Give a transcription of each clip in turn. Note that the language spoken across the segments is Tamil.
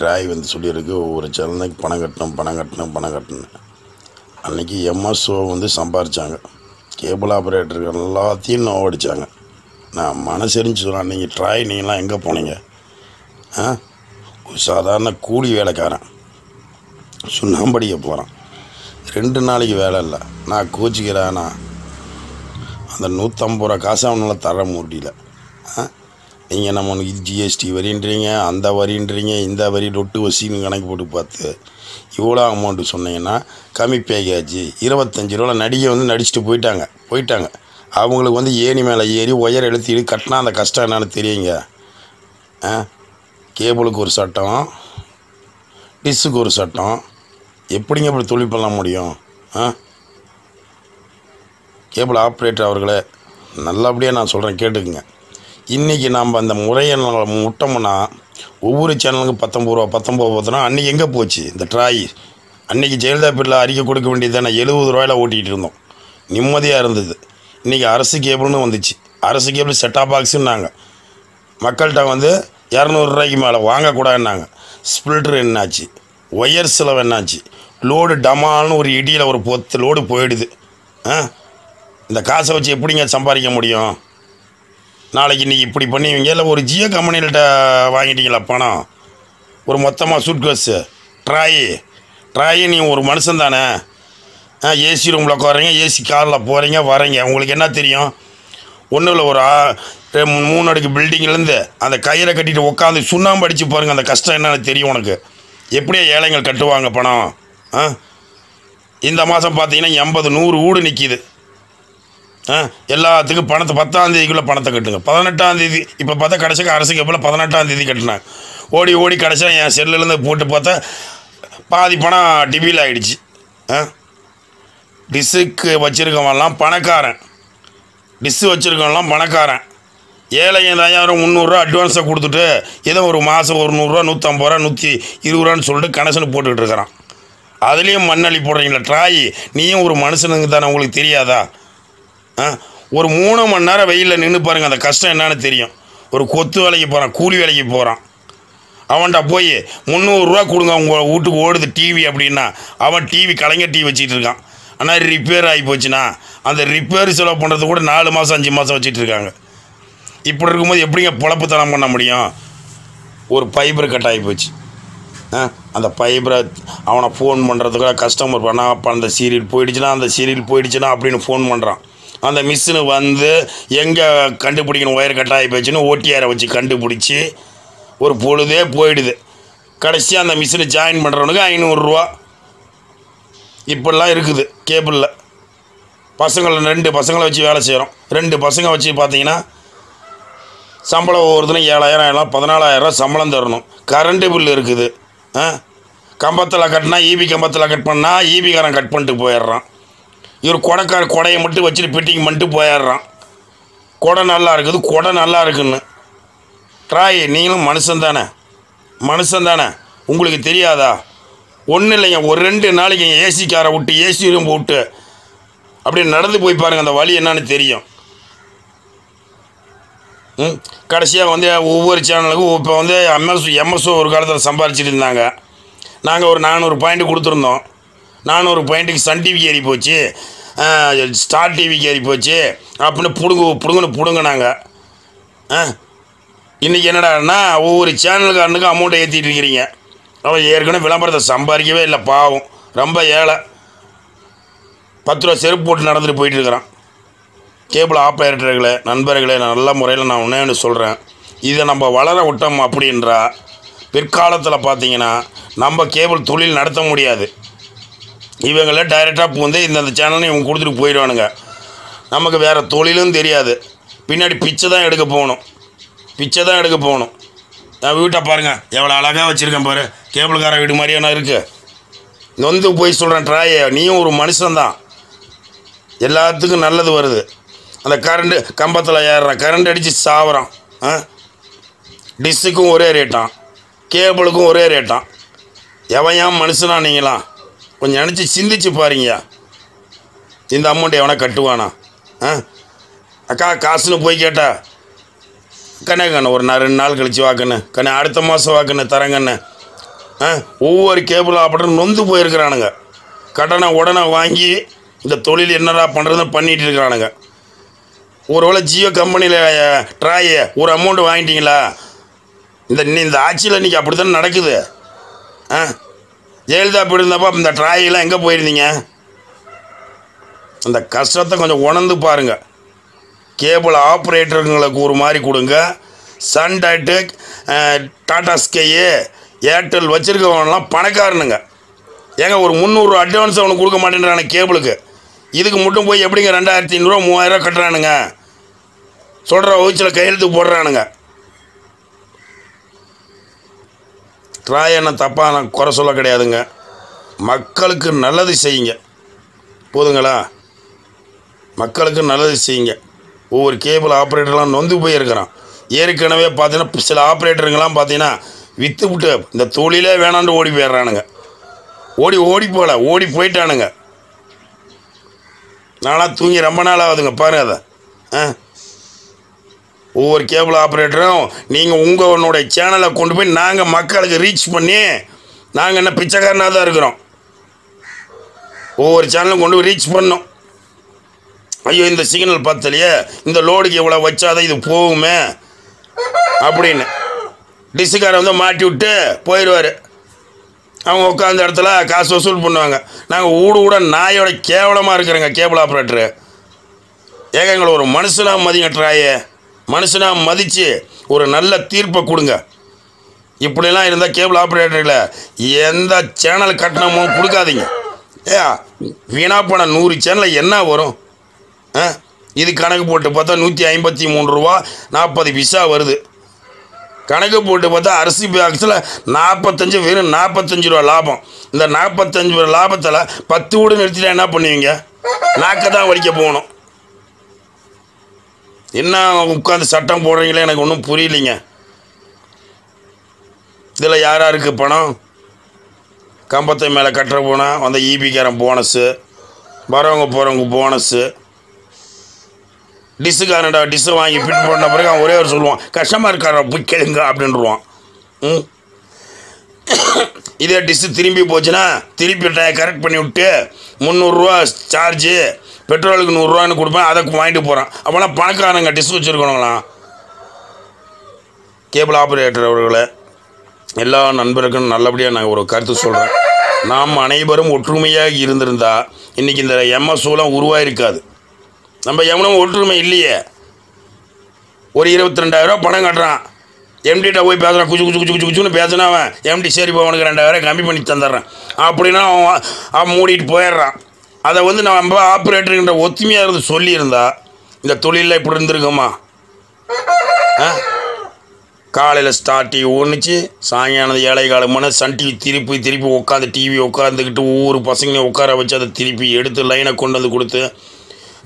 ட்ராய் வந்து சொல்லியிருக்கு ஒவ்வொரு சேனலுக்கு பணம் கட்டணும் பணம் கட்டணும் பணம் கட்டணும். அன்றைக்கி எம்எஸ்ஓ வந்து சம்பாரித்தாங்க கேபிள் ஆப்ரேட்டர்கள் எல்லாத்தையும் நோவடிச்சாங்க நான் மனசெரிஞ்சு சொன்னேன் நீங்கள் ட்ராய் நீங்களாம் எங்கே போனீங்க? ஆ? ஒரு சாதாரண கூலி வேலைக்காரன். சுண்ணாம்படிக்க போகிறான் ரெண்டு நாளைக்கு வேலை இல்லை. நான் கோச்சிக்கிறேன் நான் அந்த நூற்றம்பது ரூபா காசு அவனால் தர முடியல. ஆ? நீங்கள் நம்ம இது ஜிஎஸ்டி வரின்றீங்க அந்த வரின்றீங்க இந்த வரி லொட்டு வசின்னு கணக்கு போட்டு பார்த்து இவ்வளோ அமௌண்ட்டு சொன்னீங்கன்னா கம்மி பேக்கேஜ் இருபத்தஞ்சி ரூபா நடிகை வந்து நடிச்சுட்டு போயிட்டாங்க. போயிட்டாங்க. அவங்களுக்கு வந்து ஏணி மேலே ஏறி ஒயர் எழுத்தி கட்டினா அந்த கஷ்டம் என்னன்னு தெரியுங்க. ஆ? கேபிளுக்கு ஒரு சட்டம் டிஸ்ஸுக்கு ஒரு சட்டம். எப்படிங்க இப்படி தொழில் பண்ண முடியும்? ஆ? கேபிள் ஆப்ரேட்டர் அவர்களே நல்லபடியாக நான் சொல்கிறேன் கேட்டுக்குங்க. இன்றைக்கி நாம் அந்த முறையை நம்ம முட்டோம்னா ஒவ்வொரு சேனலுக்கும் பத்தொம்பது ரூபா பத்தொம்பது பார்த்தோன்னா அன்றைக்கி எங்கே போச்சு? இந்த ட்ராய். அன்றைக்கி ஜெயலலிதா பேரில் அறிக்கை கொடுக்க வேண்டியது தானே எழுபது ரூபாயில் ஓட்டிகிட்டு இருந்தோம். நிம்மதியாக இருந்தது. இன்றைக்கி அரசு கேபிள்னு வந்துச்சு. அரசு கேபிள் செட்டாப் பாக்ஸுன்னாங்க மக்கள்கிட்ட வந்து இரநூறுவாய்க்கு மேலே வாங்கக்கூடாதுன்னாங்க. ஸ்பில்ட்ரு என்னாச்சு? ஒயர் செலவு என்னாச்சு? லோடு டமால்னு ஒரு இடியில் ஒரு பொத்து லோடு போயிடுது. ஆ? இந்த காசை வச்சு எப்படிங்க சம்பாதிக்க முடியும்? நாளைக்கு இன்றைக்கி இப்படி பண்ணுவீங்க? இல்லை ஒரு ஜியோ கம்பெனிகிட்ட வாங்கிட்டீங்களா பணம்? ஒரு மொத்தமாக சூட்கேஸு ட்ராயி ட்ராயி நீ ஒரு மனுஷன் தானே? ஆ ஏசி ரூமில் உட்காறீங்க ஏசி காரில் போகிறீங்க வரீங்க. உங்களுக்கு என்ன தெரியும்? ஒன்றும் இல்லை ஒரு ஆ- மூணு அடுக்கு பில்டிங்லேருந்து அந்த கயிறை கட்டிட்டு உட்காந்து சுண்ணாம்பு அடித்து பாருங்கள் அந்த கஷ்டம் என்னென்னு தெரியும் உனக்கு. எப்படியே ஏழைங்கள் கட்டுவாங்க பணம்? ஆ? இந்த மாதம் பார்த்தீங்கன்னா எண்பது நூறு வீடு நிற்கிது எல்லாத்துக்கும் பணத்தை பத்தாம் தேதிக்குள்ளே பணத்தை கட்டுங்க. பதினெட்டாம் தேதி இப்போ பார்த்தா கடைசிக்கு அரசுக்கு எப்போ பதினெட்டாம் தேதி கட்டினாங்க. ஓடி ஓடி கடைசியாக என் செல்லுலேருந்து போட்டு பார்த்தா பாதி பணம் டிபியில் ஆகிடுச்சு ஆ டிஸ்ஸுக்கு வச்சுருக்கவன்லாம் பணக்காரன். டிஸ்ஸு வச்சுருக்கவன்லாம் பணக்காரன். ஏழை ஐயாயிரம் முந்நூறுரூவா அட்வான்ஸை கொடுத்துட்டு ஏதோ ஒரு மாதம் ஒரு நூறுரூவா நூற்றம்பது ரூபா நூற்றி இருபது ரூபான்னு சொல்லிட்டு கனெக்ஷன் போட்டுக்கிட்டு இருக்கிறான். அதுலேயும் மண்ணள்ளி போடுறீங்களா ட்ராய். நீயும் ஒரு மனுஷனுங்க தானே உங்களுக்கு தெரியாதா? ஒரு மூணு மணி நேரம் வெயிலில் நின்று பாருங்கள் அந்த கஷ்டம் என்னன்னு தெரியும். ஒரு கொத்து வேலைக்கு போகிறான் கூலி வேலைக்கு போகிறான் அவன்கிட்ட போய் முந்நூறுரூவா கொடுங்க உங்கள் வீட்டுக்கு ஓடுது டிவி அப்படின்னா அவன் டிவி கலைஞர் டிவி வச்சுட்டு இருக்கான். ஆனால் ரிப்பேர் ஆகி போச்சுன்னா அந்த ரிப்பேர் செலவு பண்ணுறது கூட நாலு மாதம் அஞ்சு மாதம் வச்சுட்டு இருக்காங்க. இப்படி இருக்கும்போது எப்படிங்க பொழப்புத்தனம் பண்ண முடியும்? ஒரு ஃபைபர் கட் ஆகி போச்சு. ஆ? அந்த ஃபைபரை அவனை ஃபோன் பண்ணுறதுக்காக கஸ்டமர் பண்ணால் அப்போ அந்த சீரியல் போயிடுச்சுன்னா அந்த சீரியல் போயிடுச்சுன்னா அப்படின்னு ஃபோன் பண்ணுறான் அந்த மிஷினு வந்து எங்கே கண்டுபிடிக்கணும்? ஒயர் கட் போச்சுன்னு ஓடிஆரை வச்சு கண்டுபிடிச்சி ஒரு பொழுதே போயிடுது. கடைசியாக அந்த மிஷினை ஜாயின் பண்ணுறவனுக்கு ஐநூறுரூவா இப்படிலாம் இருக்குது கேபிளில் பசங்களை ரெண்டு பசங்களை வச்சு வேலை செய்கிறோம் ரெண்டு பசங்க வச்சு பார்த்தீங்கன்னா சம்பளம் ஒவ்வொருத்தரும் ஏழாயிரம் எல்லாம் பதினாலாயிரம் சம்பளம் தரணும். கரண்ட்டு பில் இருக்குது. ஆ? கம்பத்தில் கட்டினா ஈபி கம்பத்தில் கட் பண்ணால் ஈபிக்காரன் கட் பண்ணிட்டு போயிடுறான். இவர் கொடைக்கார கொடையை மட்டும் வச்சுட்டு பிட்டிங் பண்ணிட்டு போயிடுறான். கொடை நல்லா இருக்குது கொடை நல்லா இருக்குன்னு. ட்ராய் நீங்களும் மனுஷன் தானே? மனுஷன் தானே? உங்களுக்கு தெரியாதா? ஒன்றும் இல்லைங்க ஒரு ரெண்டு நாளைக்கு ஏசி காரை விட்டு ஏசி ரூம் விட்டு அப்படியே நடந்து போய் பாருங்கள் அந்த வழி என்னன்னு தெரியும். ம் கடைசியாக வந்து ஒவ்வொரு சேனலுக்கும் இப்போ வந்து எம்எஸ் எம்எஸ்ஓ ஒரு காலத்தில் சம்பாரிச்சிட்டு இருந்தாங்க. நாங்கள் ஒரு நானூறு பாயிண்ட் கொடுத்துருந்தோம். நானூறு பாயிண்ட்டுக்கு சன் டிவிக்கு ஏறி போச்சு. ஸ்டார் டிவிக்கு ஏறி போச்சு. அப்படின்னு பிடுங்கு பிடுங்குன்னு பிடுங்கினாங்க. ஆ இன்றைக்கி என்னடான்னா ஒவ்வொரு சேனலுக்காரனுக்கும் அமௌண்ட்டை ஏற்றிட்டு இருக்கிறீங்க. அவன் ஏற்கனவே விளம்பரத்தை சம்பாதிக்கவே இல்லை பாவம். ரொம்ப ஏழை. பத்து ரூபா செருப்பு போட்டு நடந்துட்டு போயிட்டு இருக்கிறான். கேபிள் ஆப்ரேட்டர்களே நண்பர்களே நான் நல்ல முறையில் நான் ஒன்றே ஒன்று சொல்கிறேன் இதை நம்ம வளர விட்டோம் அப்படின்றா. பிற்காலத்தில் பார்த்தீங்கன்னா நம்ம கேபிள் தொழில் நடத்த முடியாது. இவங்கள டைரெக்டாக வந்து இந்தந்த சேனல்னு இவங்க கொடுத்துட்டு போயிடுவானுங்க. நமக்கு வேறு தொழிலும் தெரியாது. பின்னாடி பிச்சை தான் எடுக்க போகணும். பிச்சை தான் எடுக்க போகணும். நான் வீட்டை பாருங்கள் எவ்வளோ அழகாக வச்சுருக்கேன் பாரு. கேபிள்கார வீடு மாதிரியான இருக்குது நொந்து போய் சொல்கிறேன் ட்ராய நீயும் ஒரு மனுஷன்தான் எல்லாத்துக்கும் நல்லது வருது. அந்த கரண்ட்டு கம்பத்தில் ஏறுறான். கரண்ட் அடித்து சாவறான். ஆ? டிஸ்ஸுக்கும் ஒரே ரேட்டான் கேபிளுக்கும் ஒரே ரேட்டான் எவன் ஏன் மனுஷனா நீங்களாம்? கொஞ்சம் நினச்சி சிந்திச்சு பாருங்க இந்த அமௌண்ட் எவனா கட்டுவானா? ஆ? அக்கா காசுன்னு போய் கேட்டா கண்ணே கண்ணு ஒரு நான் ரெண்டு நாள் கழிச்சு வாக்குன்னு. கண்ணே அடுத்த மாதம் வாக்குன்னு தரேங்கண்ணு. ஆ? ஒவ்வொரு கேபிள் ஆப்ரேட்டரும் நொந்து போயிருக்கிறானுங்க. கடனை உடனே வாங்கி இந்த தொழில் என்னடா பண்ணுறதுன்னு பண்ணிகிட்டு இருக்கிறானுங்க. ஒருவேளை ஜியோ கம்பெனியில் ட்ராய் ஒரு அமௌண்ட் வாங்கிட்டீங்களா? இந்த இந்த ஆட்சியில் இன்றைக்கி அப்படி தானே நடக்குது? ஆ? ஜெயலலிதா இப்படி இருந்தப்போ இந்த ட்ராயெல்லாம் எங்கே போயிருந்தீங்க? அந்த கஷ்டத்தை கொஞ்சம் உணர்ந்து பாருங்கள் கேபிள் ஆப்ரேட்டருங்களுக்கு ஒரு மாதிரி கொடுங்க. சன் டைட்டு டாடா ஸ்கையு ஏர்டெல் வச்சுருக்கவங்கலாம் பணக்காரனுங்க. ஏங்க ஒரு முந்நூறு அட்வான்ஸ் அவனுக்கு கொடுக்க மாட்டேன்றான கேபிளுக்கு இதுக்கு மட்டும் போய் எப்படிங்க ரெண்டாயிரத்தி ஐநூறுரூவா மூவாயிரரூவா கட்டுறானுங்க? சொல்கிற வயிற்றில் கையெழுத்து போடுறானுங்க. ட்ராய் என்ன தப்பாக நான் குறை சொல்ல கிடையாதுங்க. மக்களுக்கு நல்லது செய்யுங்க. போதுங்களா? மக்களுக்கு நல்லது செய்யுங்க. ஒவ்வொரு கேபிள் ஆப்ரேட்டர்லாம் நொந்து போயிருக்கிறான். ஏற்கனவே பார்த்தீங்கன்னா சில ஆப்ரேட்டருங்கெல்லாம் பார்த்தீங்கன்னா விற்று விட்டு இந்த தொழிலே வேணான்னு ஓடி போயிடுறானுங்க. ஓடி ஓடி போகல ஓடி போயிட்டானுங்க. நானாக தூங்கி ரொம்ப நாள் ஆகுதுங்க பாருங்க அதை. ஆ? ஒவ்வொரு கேபிள் ஆப்ரேட்டரும் நீங்கள் உங்களுடைய சேனலை கொண்டு போய் நாங்கள் மக்களுக்கு ரீச் பண்ணி நாங்கள் என்ன பிச்சைக்காரனாக தான் இருக்கிறோம். ஒவ்வொரு சேனலும் கொண்டு போய் ரீச் பண்ணோம். ஐயோ இந்த சிக்னல் பத்தலையே. இந்த லோடுக்கு இவ்வளோ வச்சாதான் இது போகுமே. அப்படின்னு. டிஸ்ஸுக்காரை வந்து மாட்டி விட்டு போயிடுவார் அவங்க உட்காந்த இடத்துல காசு வசூல் பண்ணுவாங்க. நாங்கள் ஊடு கூட நாயோட கேவலமாக இருக்கிறோங்க கேபிள் ஆப்ரேட்டரு ஏங்க எங்களை ஒரு மனுஷனாக மதிங்க ட்ராயே மனுஷனாக மதித்து ஒரு நல்ல தீர்ப்பை கொடுங்க. இப்படிலாம் இருந்தால் கேபிள் ஆப்ரேட்டரில் எந்த சேனல் கட்டணமும் கொடுக்காதீங்க. ஏ வீணாக போன நூறு சேனலில் என்ன வரும்? ஆ? இது கணக்கு போட்டு பார்த்தா நூற்றி ஐம்பத்தி மூணு ரூபா நாற்பது பிசா வருது. கணக்கு போட்டு பார்த்தா அரிசி பாக்ஸில் நாற்பத்தஞ்சு வெறும் நாற்பத்தஞ்சு ரூபா லாபம். இந்த நாற்பத்தஞ்சு ரூபா லாபத்தில் பத்து வீடு நிறுத்திட்டா என்ன பண்ணுவீங்க? நாக்கை தான் வலிக்க போகணும். என்ன உட்காந்து சட்டம் போடுறீங்களே? எனக்கு ஒன்றும் புரியலைங்க. இதில் யார் யாருக்கு பணம்? கம்பத்தை மேலே கட்டுற போனால் அந்த e ஈபிக்காரன் போனஸு வரவங்க போகிறவங்க போனஸு டிஸ்ஸுக்காரன்டா டிஸ்ஸு வாங்கி ஃபிட் பண்ண பிறகு அவன் ஒரே ஒரு சொல்லுவான் கஷ்டமாக இருக்காரா போய் கேளுங்க அப்படின்றான் ம். இதே டிஸ்ஸு திரும்பி போச்சுன்னா திருப்பி கரெக்ட் பண்ணி விட்டு முந்நூறுரூவா சார்ஜு பெட்ரோலுக்கு நூறுரூவான்னு கொடுப்பேன் அதை வாங்கிட்டு போகிறான் அப்போலாம் பணக்காரங்க டிஸ் வச்சுருக்கணுங்களாம் கேபிள் ஆப்ரேட்டர் அவர்களை எல்லா நண்பருக்கும் நல்லபடியாக நான் ஒரு கருத்து சொல்கிறேன் நாம் அனைவரும் ஒற்றுமையாக இருந்திருந்தால் இன்றைக்கி இந்த எம்எஸ்ஓலாம் உருவாயிருக்காது. நம்ம எவனும் ஒற்றுமை இல்லையே. ஒரு இருபத்தி ரெண்டாயிரரூவா பணம் கட்டுறான். எம்டிகிட்ட போய் பேசுகிறான் குச்சு குச்சு குச்சு குச்சு குச்சுன்னு பேசினா அவன் எம்டி சரி இப்போ அவனுக்கு ரெண்டாயிரம் கம்மி பண்ணி தந்துடுறான். அப்படின்னா அவன் அவன் மூடிட்டு போயிடுறான். அதை வந்து நம்ம ஆப்ரேட்டருங்கிற ஒத்துமையாக இருந்து சொல்லியிருந்தா இந்த தொழிலில் இப்படி இருந்திருக்குமா? ஆ? காலையில் ஸ்டார்ட் டிவி ஒன்றுச்சு சாயங்காலம் ஏழை காலமான சன் டிவி திருப்பி திருப்பி உட்காந்து டிவி உட்காந்துக்கிட்டு ஒவ்வொரு பசங்களையும் உட்கார வச்சு அதை திருப்பி எடுத்து லைனை கொண்டு வந்து கொடுத்து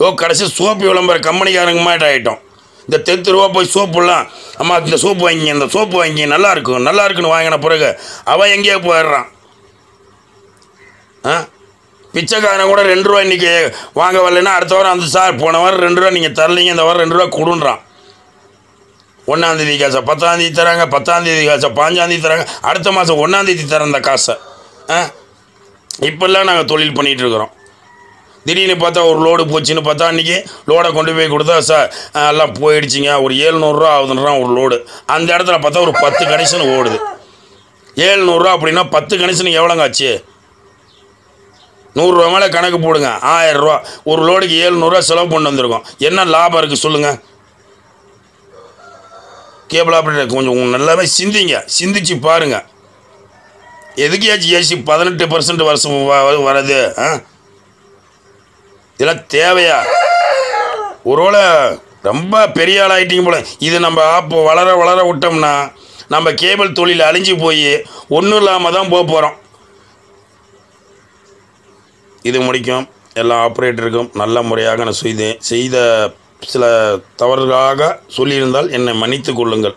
ஓ கடைசி சோப்பு விளம்பர கம்பெனிக்காரங்க மாதிரி ஆகிட்டோம் இந்த தெத்து ரூபா போய் சோப்புலாம் அம்மா இந்த சோப்பு வாங்கி இந்த சோப்பு வாங்கி நல்லா இருக்கும் நல்லா இருக்குன்னு வாங்கின பிறகு அவன் எங்கேயோ போயிடுறான். ஆ? பிச்சைக்காரன் கூட ரெண்டு ரூபா இன்றைக்கி வாங்க வரலைன்னா அடுத்த வாரம் அந்த சார் போன வாரம் ரெண்டு ரூபா நீங்கள் தரலீங்க இந்த வாரம் ரெண்டு ரூபா கொடுன்றான். ஒன்றாந்தேதி காசை பத்தாந்தேதி தராங்க பத்தாந்தேதி காசை பாஞ்சாந்தேதி தராங்க அடுத்த மாதம் ஒன்றாந்தேதி தர அந்த காசை. ஆ? இப்போல்லாம் நாங்கள் தொழில் பண்ணிகிட்டு இருக்கிறோம். திடீர்னு பார்த்தா ஒரு லோடு போச்சுன்னு பார்த்தா அன்றைக்கி லோடை கொண்டு போய் கொடுத்தா சார் எல்லாம் போயிடுச்சிங்க ஒரு ஏழ்நூறுரூவா ஆகுதுன்றான் ஒரு லோடு. அந்த இடத்துல பார்த்தா ஒரு பத்து கனெக்ஷன் ஓடுது. ஏழ்நூறுரூவா அப்படின்னா பத்து கனெக்ஷன் எவ்வளோங்க ஆச்சு? நூறுரூவா மேலே கணக்கு போடுங்க. ஆயிரரூவா. ஒரு லோடுக்கு ஏழ்நூறுரூவா செலவு பண்ணி வந்திருக்கோம். என்ன லாபம் இருக்குது சொல்லுங்கள் கேபிள் ஆப்ரேட்டர் கொஞ்சம் நல்லாவே சிந்திங்க. சிந்திச்சு பாருங்கள் எதுக்கு ஏசி பதினெட்டு பர்சன்ட் வருஷம் வ- வருது ஆ? இதெல்லாம் தேவையா? ஒருவேளை ரொம்ப பெரிய ஆள் ஆகிட்டீங்க போல. இது நம்ம ஆப் வளர வளர விட்டோம்னா நம்ம கேபிள் தொழில் அழிஞ்சு போய் ஒன்றும் இல்லாமல் தான் போக போகிறோம் இது முடிக்கும். எல்லா ஆப்ரேட்டருக்கும் நல்ல முறையாக நான் செய்தேன். செய்த சில தவறுகளாக சொல்லியிருந்தால் என்னை மன்னித்து கொள்ளுங்கள்.